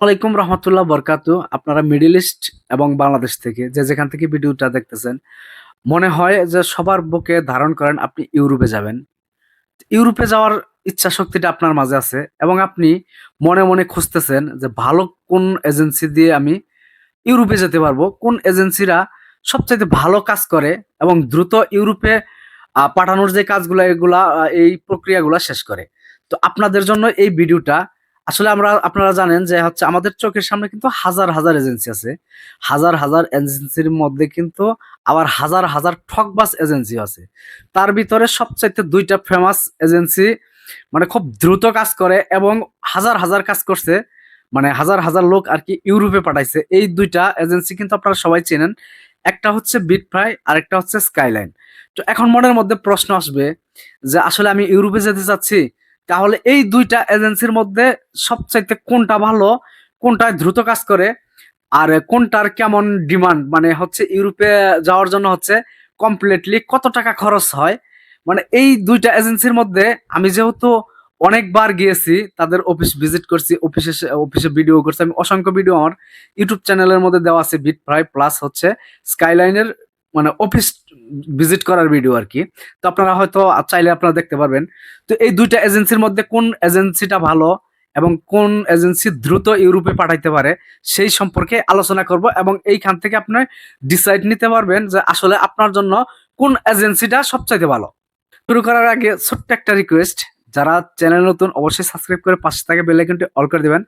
ওয়ালাইকুম রহমতুল্লাহ বরকাতু। আপনারা middle east এবং বাংলাদেশ থেকে যে যেখান থেকে ভিডিওটা দেখতেছেন, মনে হয় যে সবার বুকে ধারণ করেন আপনি ইউরোপে যাবেন। ইউরোপে যাওয়ার ইচ্ছা শক্তিটা আপনার মাঝে আছে এবং আপনি মনে মনে খুঁজতেছেন যে ভালো কোন এজেন্সি দিয়ে আমি ইউরোপে যেতে পারব, কোন এজেন্সিরা সবচাইতে ভালো কাজ করে এবং দ্রুত ইউরোপে পাঠানোর যে কাজগুলো, এগুলা এই প্রক্রিয়াগুলো শেষ করে। তো আপনাদের জন্য এই ভিডিওটা আসলে আমরা, আপনারা জানেন যে হচ্ছে আমাদের চোখের সামনে কিন্তু হাজার হাজার এজেন্সি আছে। হাজার হাজার এজেন্সির মধ্যে কিন্তু আবার হাজার হাজার ঠকবাস এজেন্সি আছে। তার ভিতরে সবচাইতে দুইটা ফেমাস এজেন্সি মানে খুব দ্রুত কাজ করে এবং হাজার হাজার কাজ করছে। মানে হাজার হাজার লোক আর কি ইউরোপে পাঠাইছে। এই দুইটা এজেন্সি কিন্তু আপনারা সবাই চেনেন। একটা হচ্ছে বিট ফ্রাই আর একটা হচ্ছে স্কাইলাইন তো এখন মনের মধ্যে প্রশ্ন আসবে যে আসলে আমি ইউরোপে যেতে চাচ্ছি? তাহলে এই দুইটা এজেন্সির মধ্যে সবচাইতে কোনটা ভালো, কোনটায় দ্রুত কাজ করে, আর কোনটার কেমন ডিমান্ড মানে হচ্ছে ইউরোপে যাওয়ার জন্য হচ্ছে কমপ্লিটলি কত টাকা খরচ হয়? মানে এই দুইটা এজেন্সির মধ্যে আমি যেহেতু অনেকবার গিয়েছি, তাদের অফিস ভিজিট করছি অফিসে অফিসে ভিডিও করছি, আমি অসংখ্য ভিডিও আমার ইউটিউব চ্যানেলের মধ্যে দেওয়া আছে বিট ফ্রাই প্লাস হচ্ছে স্কাইলাইনের মানে অফিস ভিজিট করার ভিডিও আর কি। তো আপনারা হয়তো চাইলে আপনারা দেখতে পারবেন। তো এই দুইটা এজেন্সির মধ্যে কোন এজেন্সিটা ভালো এবং কোন এজেন্সি দ্রুত ইউরোপে পাঠাইতে পারে, সেই সম্পর্কে আলোচনা করব এবং এইখান থেকে আপনি ডিসাইড নিতে পারবেন যে আসলে আপনার জন্য কোন এজেন্সিটা সবচাইতে ভালো। শুরু করার আগে ছোট্ট একটা রিকোয়েস্ট যারা চ্যানেল নতুন অবশ্যই সাবস্ক্রাইব করে পাশে থাকে বেল আইকনটি অল করে দিবেন।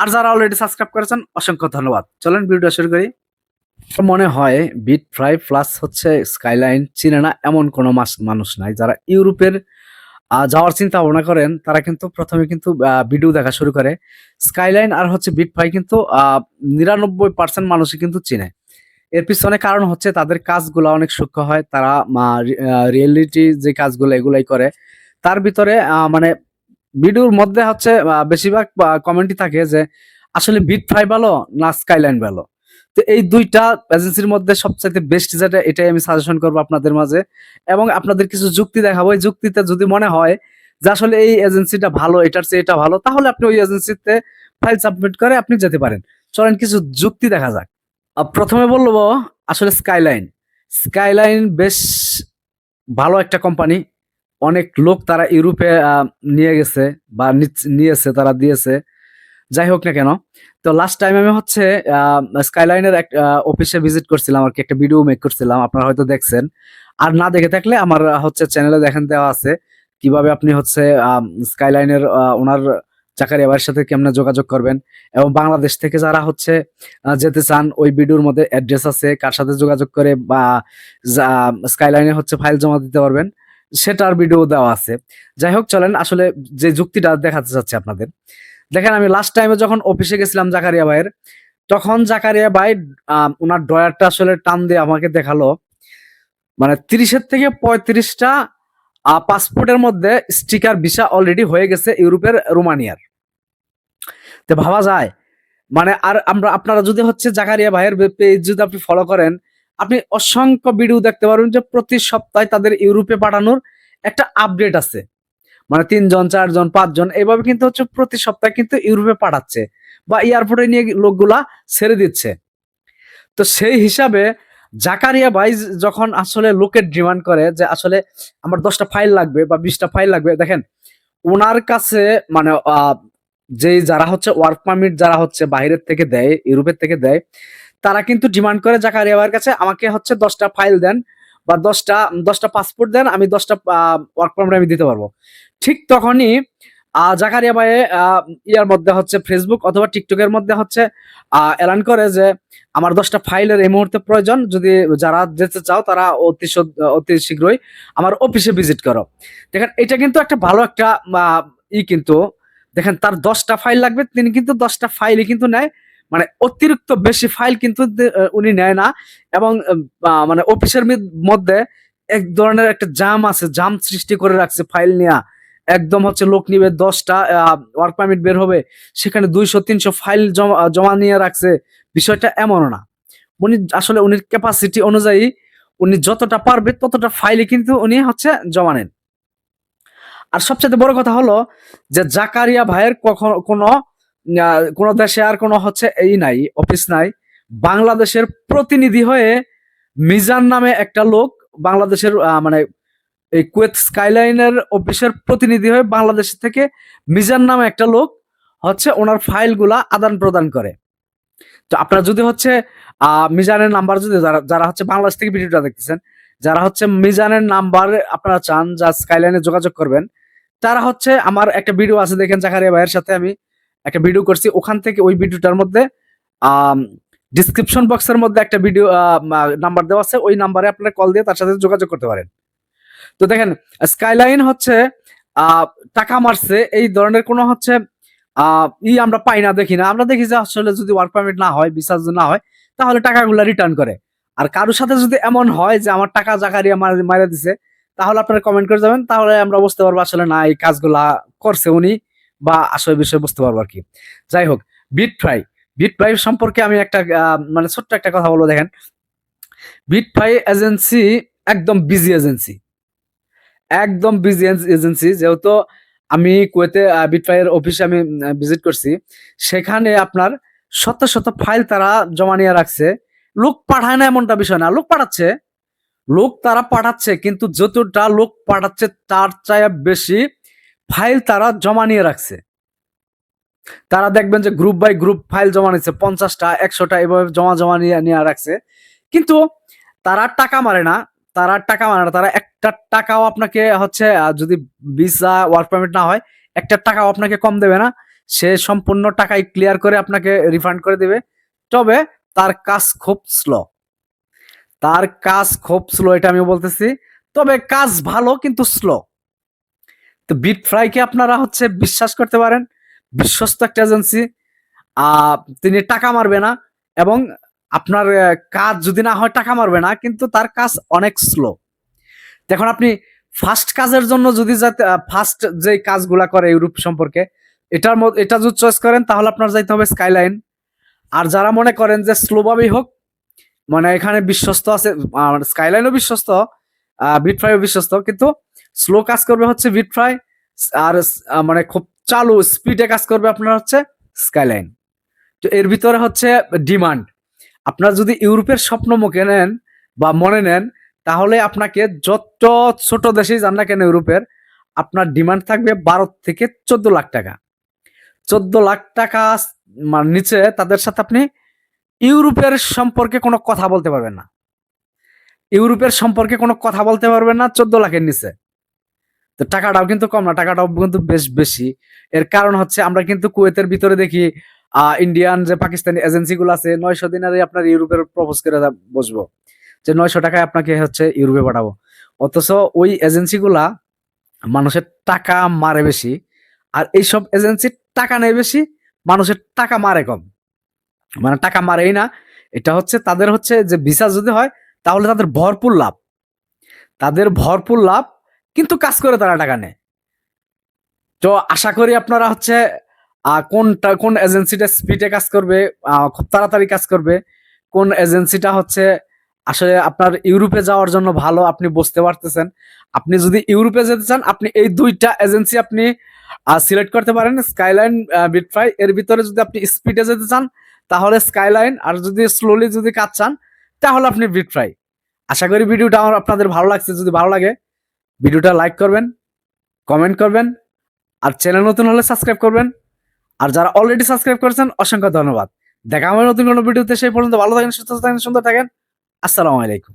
আর যারা অলরেডি সাবস্ক্রাইব করেছেন, অসংখ্য ধন্যবাদ। চলেন ভিডিওটা শুরু করি। মনে হয় বিট ফ্রাই প্লাস হচ্ছে স্কাইলাইন চিনে না এমন কোনো মানুষ নাই। যারা ইউরোপের যাওয়ার চিন্তা ভাবনা করেন, তারা কিন্তু প্রথমে কিন্তু ভিডিও দেখা শুরু করে। স্কাইলাইন আর হচ্ছে বিট ফ্রাই কিন্তু নিরানব্বই পার্সেন্ট মানুষই কিন্তু চিনে। এর পিছনে কারণ হচ্ছে তাদের কাজগুলো অনেক সূক্ষ্ম হয়, তারা রিয়েলিটি যে কাজগুলো এগুলাই করে, তার ভিতরে মানে ভিডিওর মধ্যে হচ্ছে বেশিরভাগ কমেন্টই থাকে যে, আসলে বিট ফ্রাই ভালো না স্কাইলাইন ভালো? তো এই দুইটা এজেন্সির মধ্যে সবচাইতে বেস্ট যেটা, এটাই আমি সাজেশন করব আপনাদের মাঝে। এবং আপনাদের কিছু যুক্তি দেখাবো। এই যুক্তিতে যদি মনে হয় যে আসলে এই এজেন্সিটা ভালো, এটার চেয়ে এটা ভালো, তাহলে আপনি ওই এজেন্সিতে ফাইল সাবমিট করে আপনি যেতে পারেন। চলেন কিছু যুক্তি দেখা যাক। প্রথমে বলব আসলে স্কাইলাইন স্কাইলাইন বেশ ভালো একটা কোম্পানি অনেক লোক তারা ইউরোপে নিয়ে গেছে বা নিয়েছে, তারা দিয়েছে। যাই হোক না কেন। তো লাস্ট টাইম আমি হচ্ছে স্কাইলাইনের এক অফিসে ভিজিট করছিলাম আর কি, একটা ভিডিও মেক করছিলাম, আপনারা হয়তো দেখছেন। আর না দেখে থাকলে আমার হচ্ছে চ্যানেলে দেখেন দেওয়া আছে, কীভাবে আপনি হচ্ছে স্কাইলাইনের ওনার চাকারিয়া ভাইয়ের সাথে কেমনে যোগাযোগ করবেন এবং বাংলাদেশ থেকে যারা হচ্ছে যেতে চান, ওই ভিডিওর মধ্যে অ্যাড্রেস আছে, কার সাথে যোগাযোগ করে বা স্কাইলাইনে হচ্ছে ফাইল জমা দিতে পারবেন, সেটার ভিডিও দেওয়া আছে। যাই হোক, চলেন, আসলে যে যুক্তিটা দেখাতে চাচ্ছি আপনাদের। দেখেন আমি লাস্ট টাইমে যখন অফিসে গেছিলাম জাকারিয়া ভাইয়ের, তখন জাকারিয়া ভাই ওনার ড্রয়ারটা আসলে টান দিয়ে আমাকে দেখাল। মানে তিরিশের থেকে পঁয়ত্রিশটা পাসপোর্টের মধ্যে স্টিকার ভিসা অলরেডি হয়ে গেছে ইউরোপের রোমানিয়ার। তো ভাবা যায়। মানে আর আমরা, আপনারা যদি হচ্ছে জাকারিয়া ভাইয়ের পেজ যদি আপনি ফলো করেন, আপনি অসংখ্য ভিডিও দেখতে পারবেন যে প্রতি সপ্তাহে তাদের ইউরোপে পাঠানোর একটা আপডেট আছে। মানে তিনজন, চারজন, পাঁচজন এইভাবে কিন্তু হচ্ছে প্রতি সপ্তাহে কিন্তু ইউরোপে পাঠাচ্ছে বা এয়ারপোর্টে নিয়ে লোকগুলা ছেড়ে দিচ্ছে। তো সেই হিসাবে জাকারিয়া ভাই যখন আসলে লোকের ডিমান্ড করে যে আসলে আমার দশটা ফাইল লাগবে বা বিশটা ফাইল লাগবে, দেখেন ওনার কাছে মানে যে যারা হচ্ছে ওয়ার্ক পারমিট যারা হচ্ছে বাইরের থেকে দেয়, ইউরোপের থেকে দেয়, তারা কিন্তু ডিমান্ড করে জাকারিয়া ভাইয়ের কাছে, আমাকে হচ্ছে দশটা ফাইল দেন বা দশটা দশটা পাসপোর্ট দেন, আমি দশটা ওয়ার্ক পারমিট আমি দিতে পারব। ঠিক তখনই জাকারিয়া ভাই ইয়ার মধ্যে হচ্ছে ফেসবুক অথবা টিকটকের মধ্যে হচ্ছে এলান করে যে আমার দশটা ফাইলের এই মুহূর্তে প্রয়োজন, যদি যারা যেতে চাও তারা অতি অতি শীঘ্রই আমার অফিসে ভিজিট করো। দেখেন, এটা কিন্তু একটা ভালো একটা ই কিন্তু। দেখেন, তার দশটা ফাইল লাগবে, তিনি কিন্তু দশটা ফাইলই কিন্তু নেয় মানে অতিরিক্ত বেশি ফাইল কিন্তু উনি নেয় না। এবং মানে অফিসের মধ্যে এক ধরনের একটা জাম আছে জাম সৃষ্টি করে রাখছে ফাইল নেয়া। একদম হচ্ছে লোক নিবে দশটা ওয়ার্ক পারমিট বের হবে, সেখানে দুইশো, তিনশো ফাইল জমা নিয়ে রাখছে। বিষয়টা এমনও না। উনি আসলে উনির ক্যাপাসিটি অনুযায়ী উনি যতটা পারবে ততটা ফাইলে কিন্তু উনি হচ্ছে জমা নেন। আর সবচেয়ে বড় কথা হলো যে জাকারিয়া ভাইয়ের কখনো কোনো কোনো দেশে আর কোনো হচ্ছে এই নাই অফিস নাই। বাংলাদেশের প্রতিনিধি হয়ে মিজান নামে একটা লোক বাংলাদেশের মানে এই কুয়েত স্কাইলাইনের অফিসের প্রতিনিধি হয়ে বাংলাদেশ থেকে মিজান নামে একটা লোক হচ্ছে ওনার ফাইলগুলা আদান প্রদান করে। তো আপনারা যদি হচ্ছে মিজানের নাম্বার যদি যারা যারা হচ্ছে বাংলাদেশ থেকে ভিডিওটা দেখতেছেন, যারা হচ্ছে মিজানের নাম্বার আপনারা চান, যা স্কাইলাইনে যোগাযোগ করবেন, তারা হচ্ছে আমার একটা ভিডিও আছে দেখেন জাকারিয়া ভাইয়ের সাথে আমি। একটা ভিডিও করছি, ওখান থেকে ওই ভিডিওটার মধ্যে ডিসক্রিপশন বক্সের মধ্যে একটা ভিডিও নাম্বার দেওয়া আছে, ওই নাম্বারে আপনারা কল দিয়ে তার সাথে যোগাযোগ করতে পারেন। তো দেখেন স্কাইলাইন হচ্ছে টাকা মারছে, এই ধরনের কোনো হচ্ছে ই আমরা পাই না, দেখি না। আমরা দেখি যে আসলে যদি ওয়ার্ক পারমিট না হয় বিশ্বাস না হয়, তাহলে টাকাগুলো রিটার্ন করে। আর কারোর সাথে যদি এমন হয় যে আমার টাকা জাকারিয়া মারা দিছে, তাহলে আপনারা কমেন্ট করে যাবেন, তাহলে আমরা বুঝতে পারব আসলে না, এই কাজগুলা করছে উনি। বা আসলে বিষয়ে বুঝতে পারব আর কি। যাই হোক বিট ফ্রাই বিট ফ্রাই সম্পর্কে আমি একটা মানে ছোট্ট একটা কথা বলব, দেখেন। বিট ফ্রাই এজেন্সি একদম বিজি এজেন্সি একদম বিজি এজেন্সি যেহেতু আমি কুয়েতে বিটফাইয়ের অফিসে আমি ভিজিট করছি, সেখানে আপনার শত শত ফাইল তারা জমা নিয়ে রাখছে। লোক পাঠায় না এমনটা বিষয় না, লোক পাঠাচ্ছে। লোক তারা পাঠাচ্ছে, কিন্তু যতটা লোক পাঠাচ্ছে তার চায় বেশি ফাইল তারা জমা নিয়ে রাখছে। তারা দেখবেন যে গ্রুপ বাই গ্রুপ ফাইল জমা নিচ্ছে, পঞ্চাশটা, একশোটা এভাবে জমা জমা নিয়ে নিয়ে রাখছে। কিন্তু তারা টাকা মারে না, তারা টাকা মারে না, তারা একটা টাকাও আপনাকে হচ্ছে যদি ভিসা ওয়ার্ক পারমিট না হয়, একটা টাকাও আপনাকে কম দেবে না। সে সম্পূর্ণ টাকাই ক্লিয়ার করে আপনাকে রিফান্ড করে দেবে। তবে তার কাজ খুব স্লো তার কাজ খুব স্লো এটা আমি বলতেছি। তবে কাজ ভালো, কিন্তু স্লো তো বিট ফ্রাইকে আপনারা হচ্ছে বিশ্বাস করতে পারেন, বিশ্বস্ত একটা এজেন্সি তিনি টাকা মারবে না এবং আপনার কাজ যদি না হয় টাকা মারবে না, কিন্তু তার কাজ অনেক স্লো দেখুন আপনি ফার্স্ট কাজের জন্য যদি যাতে ফার্স্ট যে কাজগুলা করে ইউরোপ সম্পর্কে, এটার মধ্যে, এটা যদি চয়েস করেন, তাহলে আপনার যাইতে হবে স্কাইলাইন আর যারা মনে করেন যে স্লোভাবেই হোক মানে এখানে বিশ্বস্ত আছে স্কাইলাইনও বিশ্বস্ত বিটফ্রাইও বিশ্বস্ত, কিন্তু স্লো কাজ করবে হচ্ছে বিটফ্রাই আর মানে খুব চালু স্পিডে কাজ করবে আপনার হচ্ছে স্কাইলাইন তো এর ভিতরে হচ্ছে ডিমান্ড আপনার যদি ইউরোপের স্বপ্ন মুখে নেন বা মনে নেন, তাহলে আপনাকে যত ছোট দেশেই যান না কেন ইউরোপের, আপনার ডিমান্ড থাকবে বারো থেকে চোদ্দ লাখ টাকা। চোদ্দ লাখ টাকা মানে নিচে তাদের সাথে আপনি ইউরোপের সম্পর্কে কোনো কথা বলতে পারবেন না। ইউরোপের সম্পর্কে কোনো কথা বলতে পারবেন না চোদ্দ লাখের নিচে। তো টাকাটাও কিন্তু কম না, টাকাটাও কিন্তু বেশ বেশি। এর কারণ হচ্ছে আমরা কিন্তু কুয়েতের ভিতরে দেখি ইন্ডিয়ান যে পাকিস্তানি এজেন্সি গুলো আছে, নয়শো দিনারে আপনার ইউরোপের প্রপোজ করে বসবো। যে নয়শো টাকায় আপনাকে হচ্ছে ইউরোপে পাঠাবো। অথচ ওই এজেন্সি গুলা মানুষের টাকা মারে বেশি, আর এইসব এজেন্সি টাকা নেয় বেশি, মানুষের টাকা মারে কম। মানে টাকা মারেই না, এটা হচ্ছে তাদের হচ্ছে যে ভিসা যদি হয়, তাহলে তাদের ভরপুর লাভ। তাদের ভরপুর লাভ কিন্তু কাজ করে তারা টাকা নেয়। তো আশা করি আপনারা হচ্ছে কোনটা, কোন এজেন্সিটা স্পিডে কাজ করবে খুব তাড়াতাড়ি কাজ করবে, কোন এজেন্সিটা হচ্ছে আসলে আপনার ইউরোপে যাওয়ার জন্য ভালো, আপনি বুঝতে পারতেছেন। আপনি যদি ইউরোপে যেতে চান, আপনি এই দুইটা এজেন্সি আপনি সিলেক্ট করতে পারেন স্কাইলাইন বিটফ্রাই এর ভিতরে যদি আপনি স্পিডে যেতে চান, তাহলে স্কাইলাইন আর যদি স্লোলি যদি কাজ চান, তাহলে আপনি বিটফ্রাই আশা করি ভিডিওটা আমার আপনাদের ভালো লাগছে, যদি ভালো লাগে ভিডিওটা লাইক করবেন কমেন্ট করবেন, আর চ্যানেল নতুন হলে সাবস্ক্রাইব করবেন। আর যারা অলরেডি সাবস্ক্রাইব করেছেন, অসংখ্য ধন্যবাদ। দেখা হবে নতুন কোনো ভিডিওতে, সেই পর্যন্ত ভালো থাকেন, সুস্থ থাকেন, সুন্দর থাকেন। আসসালামু আলাইকুম।